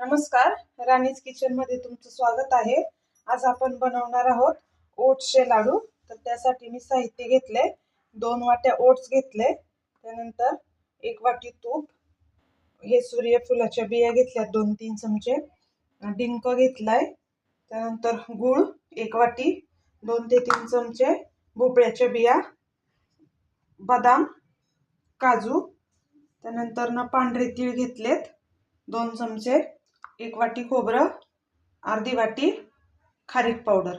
नमस्कार. राणीज किचनमध्ये तुमचं स्वागत आहे. आज आपण बनवणार आहोत ओट्सचे लाडू. तर त्यासाठी मी साहित्य घेतले दोन वाट्या ओट्स घेतले त्यानंतर एक वाटी तूप. हे सूर्यफुलाच्या बिया घेतल्या दोन तीन चमचे. डिंक घेतलाय. त्यानंतर गूळ एक वाटी दोन ते तीन चमचे भोपळ्याच्या बिया बदाम काजू. त्यानंतर ना पांढरे तीळ घेतलेत दोन चमचे. एक वाटी खोबरं अर्धी वाटी खारीक पावडर.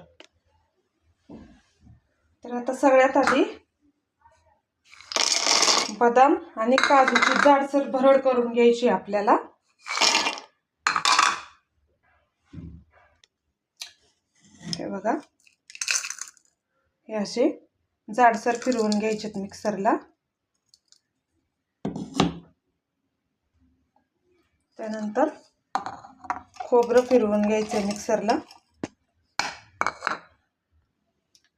तर आता सगळ्यात आधी बदाम आणि काजूची जाडसर भरड करून घ्यायची आपल्याला. हे बघा. हे असे जाडसर फिरवून घ्यायचेत मिक्सरला. त्यानंतर खोबरं फिरवून घ्यायचं मिक्सरला.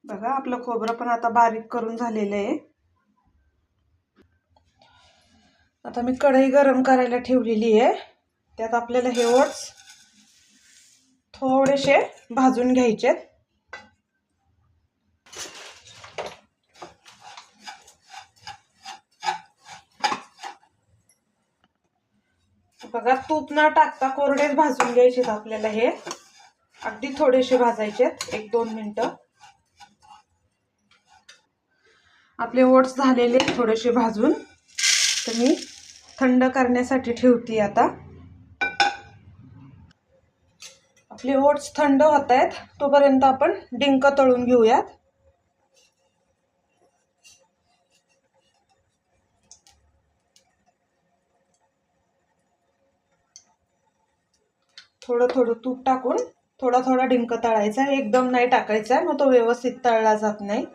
बघा आपलं खोबरं पण आता बारीक करून झालेलं आहे. आता मी कढई गरम करायला ठेवलेली आहे. त्यात आपल्याला हे ओट्स थोडेसे भाजून घ्यायचेत. बघा तूप न टाकता कोरडेच भाजून घ्यायचेत आपल्याला हे. अगदी थोडेसे भाजायचेत एक दोन मिनटं. आपले ओट्स झालेले थोडेसे भाजून. तर मी थंड करण्यासाठी ठेवते आता. आपले ओट्स थंड होत आहेत तोपर्यंत आपण डिंक तळून घेऊयात. थोडं थोडं तूप टाकून थोडा थोडा डिंक तळायचा एकदम नाही टाकायचा मग तो व्यवस्थित तळला जात नाही.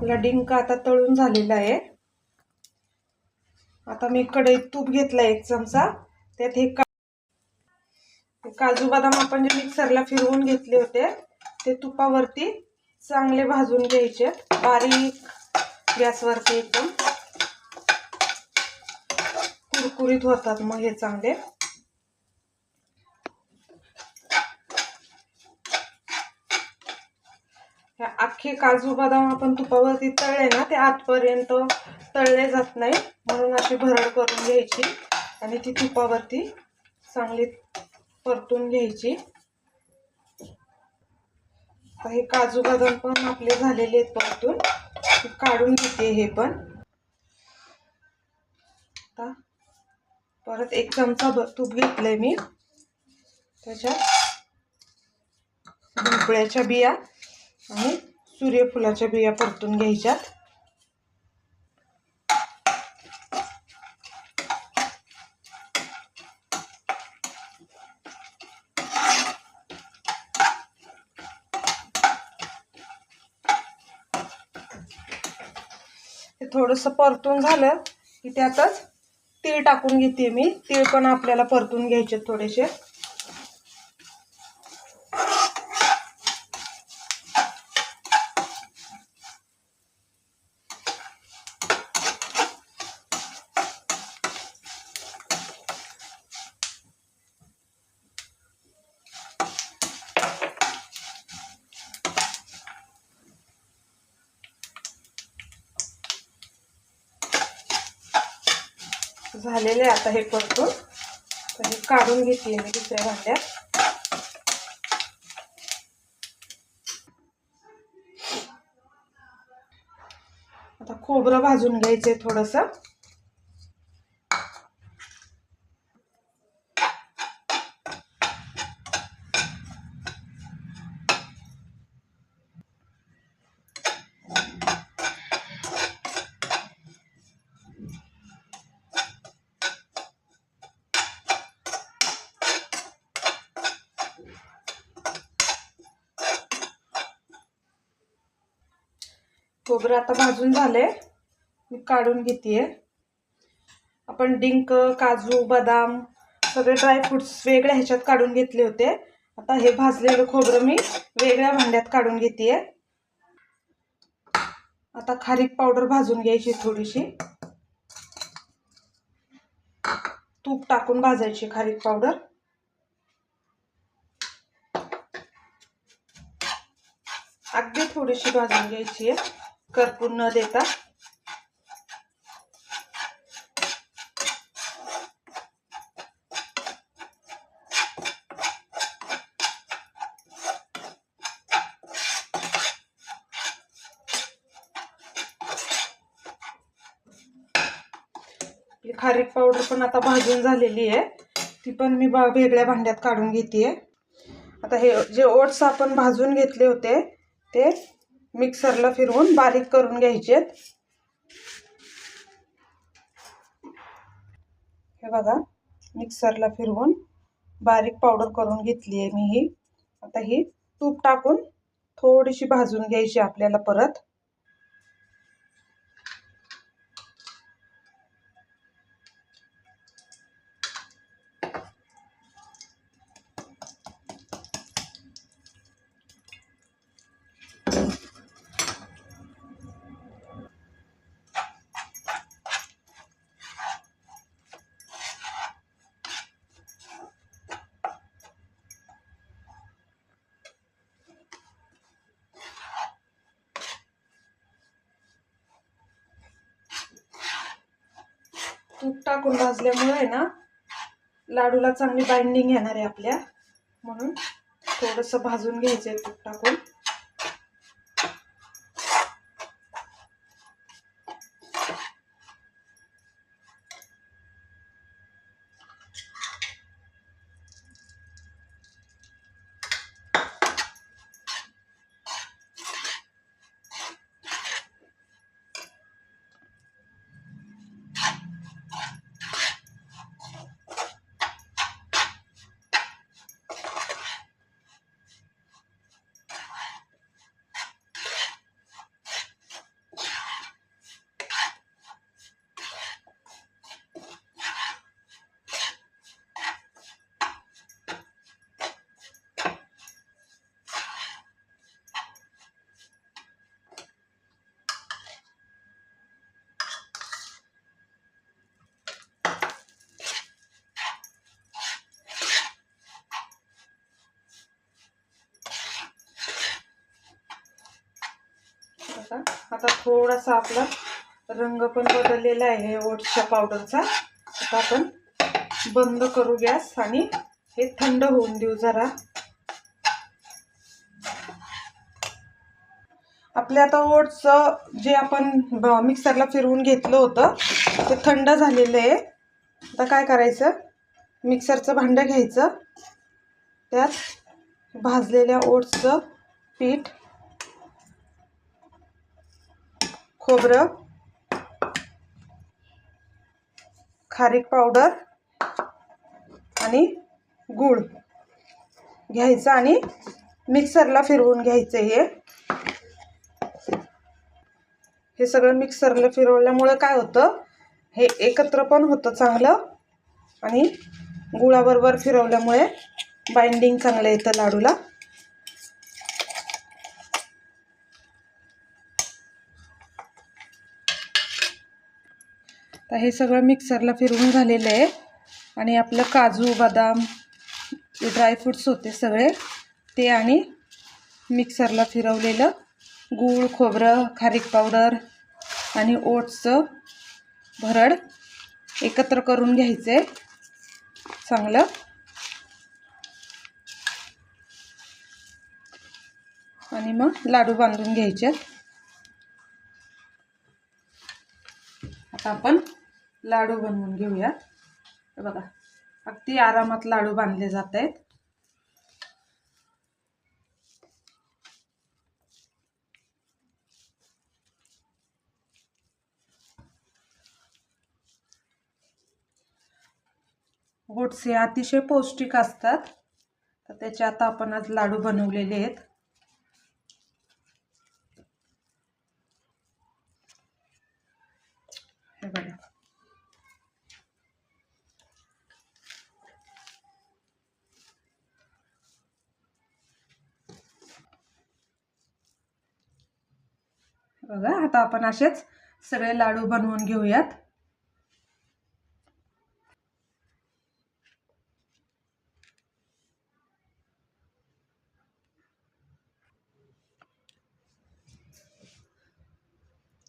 आपला डिंक आता तळून झालेला आहे. आता मी कढईत तूप घेतला एक चमचा. त्यात हे काजू बदाम आपण जे मिक्सरला फिरवून घेतले होते ते तुपावरती चांगले भाजून घ्यायचे. बारीक गॅसवरती एकदम कुरकुरीत होतात मग हे चांगले. हे अख्खे काजू बदाम आपण तुपावरती तळले ना ते आतपर्यंत तळले जात नाही. म्हणून अशी भरड करून घ्यायची आणि ती तुपावरती चांगली परतून घ्यायची. हे काजू बदाम पण आपले झालेले आहेत परतून. काढून घेते हे पण. आता परत एक चमचा तूप घेतलंय मी. त्याच्यात भोपळ्याच्या बिया. आणि सूर्यफुलाच्या बिया परतून घ्यायच्यात. हे थोडंसं परतून झालं की त्यातच तीळ टाकून घेते मी. तीळ पण आपल्याला परतून घ्यायचे थोडेसे. झालेले आता हे परतून. तर हे काढून घेते मी दुसऱ्या भांड्यात. आता खोबरं भाजून घ्यायचंय थोडंसं. खोबरं आता भाजून झाले मी काढून घेते आपण डिंक काजू बदाम सगळे ड्रायफ्रुट्स वेगळ्या ह्याच्यात काढून घेतले होते. आता हे भाजलेलं खोबरं मी वेगळ्या भांड्यात काढून घेते आता खारीक पावडर भाजून घ्यायची थोडीशी. तूप टाकून भाजायची खारीक पावडर. अगदी थोडीशी भाजून घ्यायची आहे. करपून न देता. खारीक पावडर पण आता भाजून झालेली आहे. ती पण मी बा वेगळ्या भांड्यात काढून घेते आता हे जे ओट्स आपण भाजून घेतले होते ते मिक्सरला फिरवून बारीक करून घ्यायचे हे बघा मिक्सरला फिरवून बारीक पावडर करून घेतली आहे मी ही. आता ही तूप टाकून थोडीशी भाजून घ्यायची आपल्याला परत. तूप टाकून भाजल्यामुळे आहे ना लाडूला चांगली बाइंडिंग येणार आहे आपल्या. म्हणून थोडंसं भाजून घ्यायचं आहे तूप टाकून. आता थोडासा आपला रंग पण बदललेला आहे ओट्सच्या पावडरचा आता आपण बंद करू गॅस आणि हे थंड होऊन देऊ जरा. आपल्या आता ओट्सचं जे आपण मिक्सरला फिरवून घेतलं होतं ते थंड झालेलं आहे. आता काय करायचं? मिक्सरचं भांडं घ्यायचं. त्यात भाजलेल्या ओट्सचं पीठ खोबरं खारीक पावडर आणि गूळ घ्यायचं आणि मिक्सरला फिरवून घ्यायचं हे. हे सगळं मिक्सरला फिरवल्यामुळं काय होतं? हे एकत्र पण होतं चांगलं आणि गुळाबरोबर फिरवल्यामुळे बाइंडिंग चांगलं येतं लाडूला. तर हे सगळं मिक्सरला फिरवून झालेलं आहे. आणि आपलं काजू बदाम ड्रायफ्रूट्स होते सगळे. ते आणि मिक्सरला फिरवलेलं गूळ खोबरं खारीक पावडर आणि ओट्सचं भरड एकत्र करून घ्यायचं. आहे चांगलं. आणि मग लाडू बांधून घ्यायचे. आता आपण लाडू बनवून घेऊयात. हे बघा अगदी आरामात लाडू बांधले जात आहेत. गोट्स हे अतिशय पौष्टिक असतात. तर त्याचे आता आपण आज लाडू बनवलेले आहेत हे बघा बघा आता आपण असेच सगळे लाडू बनवून घेऊयात.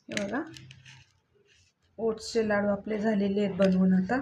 हे बघा ओट्सचे लाडू आपले झालेले आहेत बनवून आता.